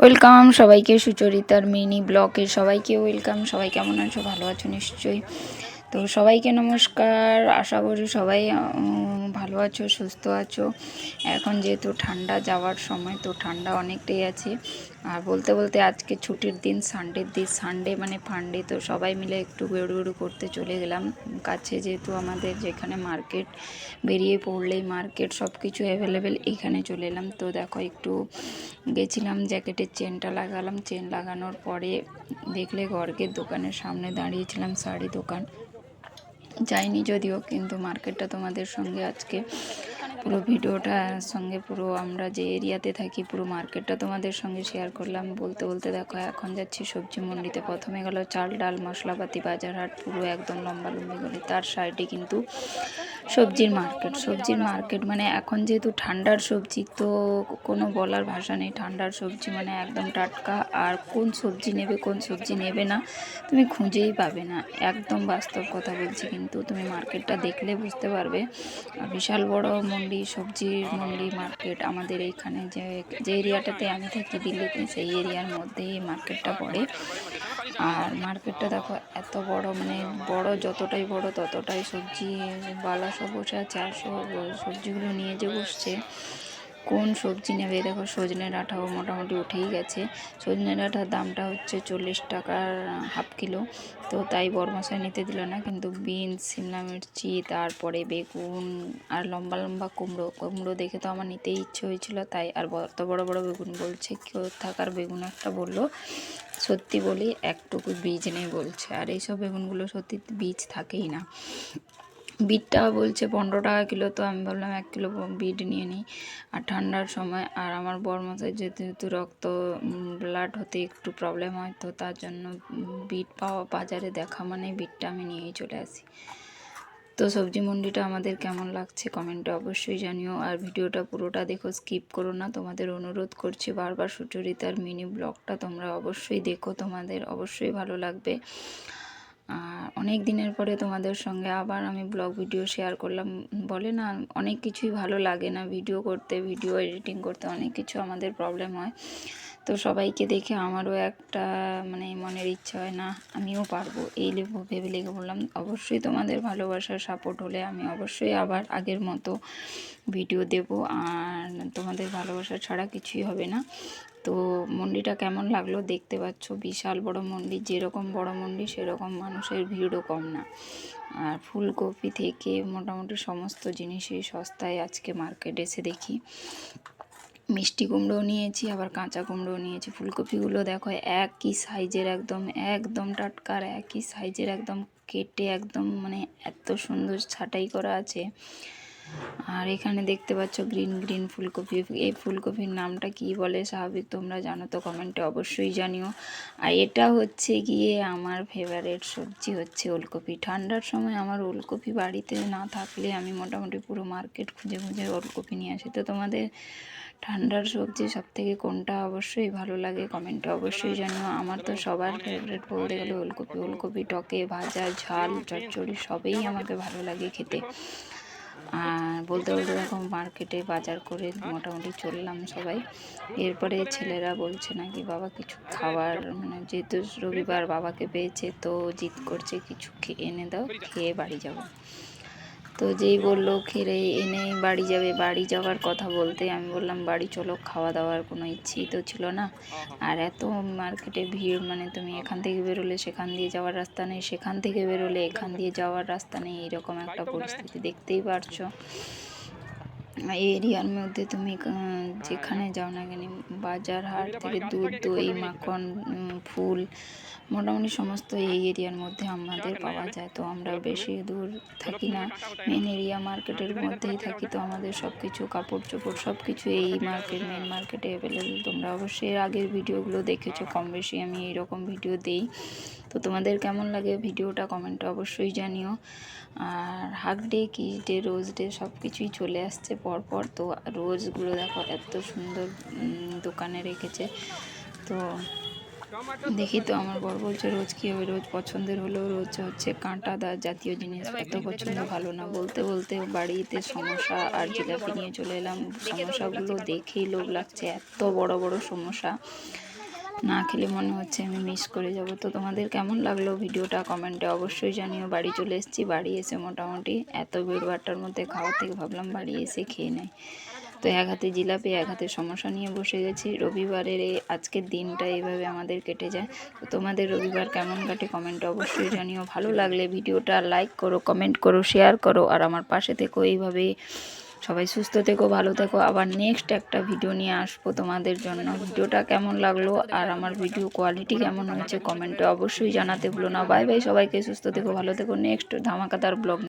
Welcome সবাইকে সুচরিতার mini ব্লকে সবাইকে ওয়েলকাম। সবাই কেমন আছো? ভালো আছো নিশ্চয়ই। তো সবাইকে নমস্কার। আশা করি সবাই ভালো আছো, সুস্থ আছো? এখন যেহেতু ঠান্ডা, যাওয়ার সময় তো ঠান্ডা অনেকটাই আছে। আর বলতে বলতে আজকে ছুটির দিন সানডের দিন সানডে মানে ফান্ডে তো সবাই মিলে একটু বেড়ু করতে চলে গেলাম। কাছে যেহেতু আমাদের যেখানে মার্কেট বেরিয়ে পড়লেই মার্কেট সব কিছু অ্যাভেলেবেল এখানে চলে এলাম। তো দেখো, একটু গেছিলাম, জ্যাকেটের চেনটা লাগালাম। চেন লাগানোর পরে দেখলে গর্গের দোকানের সামনে দাঁড়িয়েছিলাম, শাড়ি দোকান। যাইনি যদিও কিন্তু মার্কেটটা তোমাদের সঙ্গে আজকে পুরো ভিডিওটা সঙ্গে পুরো আমরা যে এরিয়াতে থাকি, পুরো মার্কেটটা তোমাদের সঙ্গে শেয়ার করলাম। বলতে বলতে দেখো, এখন যাচ্ছি সবজি মন্ডিতে। প্রথমে গেল চাল, ডাল, মশলাপাতি বাজার হাট পুরো একদম লম্বা লম্বি গলি তার সাইডে কিন্তু সবজির মার্কেট। সবজির মার্কেট মানে এখন যেহেতু ঠান্ডার সবজি, তো কোনো বলার ভাষা নেই। ঠান্ডার সবজি মানে একদম টাটকা। আর কোন সবজি নেবে, কোন সবজি নেবে না, তুমি খুঁজেই পাবে না। একদম বাস্তব কথা বলছি কিন্তু, তুমি মার্কেটটা দেখলে বুঝতে পারবে। বিশাল বড় মন্ডি সবজির মন্ডি মার্কেট আমাদের এইখানে যে যে এরিয়াটাতে আমি থাকি, দিল্লিতে, সেই এরিয়ার মধ্যেই এই মার্কেটটা পড়ে। আর মার্কেটটা দেখো, এত বড় মানে বড় যতটাই বড় ততটাই সবজি, বালা সব বসে আছে, আর সব সবজিগুলো নিয়ে যে বসছে কোন সবজি নেবে? দেখো সজনে ডাঁটাও মোটামুটি উঠেই গেছে। সজনে ডাঁটার দামটা হচ্ছে চল্লিশ টাকার হাফ কিলো। তো তাই বরমশাই নিতে দিল না, কিন্তু বিনস, সিমলা মির্চি, তারপরে বেগুন আর লম্বা লম্বা কুমড়ো। কুমড়ো দেখে তো আমার নিতেই ইচ্ছে হয়েছিল, তাই আর এত বড় বড় বেগুন বলছে, কেউ থাকার বেগুন একটা বলল। সত্যি বলি, একটুকু বীজ নেই বলছে। আর এইসব বেগুনগুলো সত্যি বীজ থাকেই না। বিটটা বলছে পনেরো টাকা কিলো, তো আমি ভাবলাম এক কিলো বিট নিয়ে নিই। আর ঠান্ডার সময়, আর আমার বরমাসের যেহেতু রক্ত ব্লাড হতে একটু প্রবলেম হয়, তো তার জন্য বিট পাওয়া, বাজারে দেখা মানে বিটটা আমি নিয়েই চলে আসি। তো সবজি মন্ডিটা আমাদের কেমন লাগছে কমেন্টে অবশ্যই জানিও। আর ভিডিওটা পুরোটা দেখো স্কিপ করো না। তোমাদের অনুরোধ করছি বারবার সুচরিতার মিনি ব্লগটা তোমরা অবশ্যই দেখো, তোমাদের অবশ্যই ভালো লাগবে। আর অনেক দিনের পরে তোমাদের সঙ্গে আবার আমি ব্লগ ভিডিও শেয়ার করলাম। বলে না, অনেক কিছুই ভালো লাগে না ভিডিও করতে ভিডিও এডিটিং করতে, অনেক কিছু আমাদের প্রবলেম হয়। তো সবাইকে দেখে আমারও একটা মানে মনের ইচ্ছা হয় না, আমিও পারব। এই লেবু ভেবে লেগে বললাম, অবশ্যই তোমাদের ভালোবাসার সাপোর্ট হলে আমি অবশ্যই আবার আগের মতো ভিডিও দেব। আর তোমাদের ভালোবাসা ছাড়া কিছুই হবে না। তো মন্ডিটা কেমন লাগল দেখতে পাচ্ছ? বিশাল বড় মন্দির, যেরকম বড় মন্দির সেরকম মানুষের ভিড়ও কম না। আর ফুলকপি থেকে মোটামুটি সমস্ত জিনিসই সস্তায় আজকে মার্কেটে এসে দেখি। মিষ্টি কুমড়োও নিয়েছি, আবার কাঁচা কুমড়োও নিয়েছি। ফুলকপিগুলো দেখো একই সাইজের একদম একদম টাটকার, একই সাইজের একদম কেটে একদম মানে এত সুন্দর ছাটাই করা আছে। আর এখানে দেখতে পাচ্ছ গ্রিন গ্রিন ফুলকপি। এই ফুলকপির নামটা কি বলে স্বাভাবিক তোমরা জানো তো, কমেন্টে অবশ্যই জানিও। আর এটা হচ্ছে গিয়ে আমার ফেভারেট সবজি হচ্ছে ওলকপি। ঠান্ডার সময় আমার ওলকপি বাড়িতে না থাকলে আমি মোটামুটি পুরো মার্কেট খুঁজে খুঁজে ওলকপি নিয়ে আসি। তো তোমাদের ঠান্ডার সবজি সব থেকে কোনটা অবশ্যই ভালো লাগে কমেন্টে অবশ্যই জানিও। আমার তো সবার ফেভারেট বলতে গেলে ওলকপি। ওলকপি টকে, ভাজা, ঝাল, চচ্চড়ি সবই আমাকে ভালো লাগে খেতে। আর বলতে বলতে এরকম মার্কেটে বাজার করে মোটামুটি চললাম সবাই। এরপরে ছেলেরা বলছে নাকি বাবা কিছু খাবার মানে যেহেতু রবিবার বাবাকে পেয়েছে তো জিদ করছে, কিছু এনে দাও, খেয়ে বাড়ি যাব। তো যেই বলল খেলে এনে বাড়ি যাবে। বাড়ি যাওয়ার কথা বলতে আমি বললাম, বাড়ি চলো খাওয়া দাওয়ার কোনো ইচ্ছেই তো ছিল না। আর এত মার্কেটে ভিড় মানে তুমি এখান থেকে বেরোলে সেখান দিয়ে যাওয়ার রাস্তা নেই, সেখান থেকে বেরোলে এখান দিয়ে যাওয়ার রাস্তা নেই, এরকম একটা পরিস্থিতি দেখতেই পারছ। এরিয়ার মধ্যে তুমি যেখানে যাও না কেন, বাজার হাট থেকে দুধ দই মাখন ফুল, মোটামুটি সমস্ত এই এরিয়ার মধ্যে আমাদের পাওয়া যায়। তো আমরা বেশি দূর থাকি না। মেন এরিয়া মার্কেটের মধ্যেই থাকি, তো আমাদের সব কিছু কাপড় চোপড় সব কিছু এই মার্কেট মেন মার্কেটে অ্যাভেলেবেল তোমরা অবশ্যই আগের ভিডিওগুলো দেখেছ কম বেশি আমি এইরকম ভিডিও দেই। তো তোমাদের কেমন লাগে ভিডিওটা কমেন্টে অবশ্যই জানিও। আর হাক ডে কি ডে, রোজ ডে সব কিছুই চলে আসছে পরপর। তো রোজগুলো দেখো এত সুন্দর দোকানে রেখেছে। তো দেখি তো আমার বর বলছে রোজ কী হবে, রোজ পছন্দের হলেও রোজ হচ্ছে কাঁটাদার জাতীয় জিনিস। এত পছন্দ ভালো না। বলতে বলতে বাড়িতে সমস্যা আর জিলাপি নিয়ে চলে এলাম। সমস্যাগুলো দেখেই লোভ লাগছে, এত বড় বড় সমস্যা। না খেলে মনে হচ্ছে আমি মিস করে যাব। তো তোমাদের কেমন লাগল ভিডিওটা? কমেন্টে অবশ্যই জানিও। বাড়ি চলে এসেছি, বাড়ি এসে মোটামুটি এত ভিড় ভাট্টার মধ্যে খাওয়ার থেকে ভাবলাম বাড়ি এসে খেয়ে নেয় তো এক হাতে জিলাপি, এক হাতে সমস্যা নিয়ে বসে গেছি। রবিবারের এই আজকের দিনটা এইভাবে আমাদের কেটে যায়। তো তোমাদের রবিবার কেমন কাটে কমেন্টে অবশ্যই জানিও। ভালো লাগলে ভিডিওটা লাইক করো কমেন্ট করো শেয়ার করো। আর আমার পাশে থেকো। এইভাবে সবাই সুস্থ থেকো, ভালো থেকো। আবার নেক্সট একটা ভিডিও নিয়ে আসব তোমাদের জন্য। ভিডিওটা কেমন লাগল আর আমার ভিডিও কোয়ালিটি কেমন হয়েছে কমেন্টে অবশ্যই জানাতে ভুলো না। বাই বাই সবাইকে, সুস্থ থেকো, ভালো থেকো। Next ধামাকাদার blog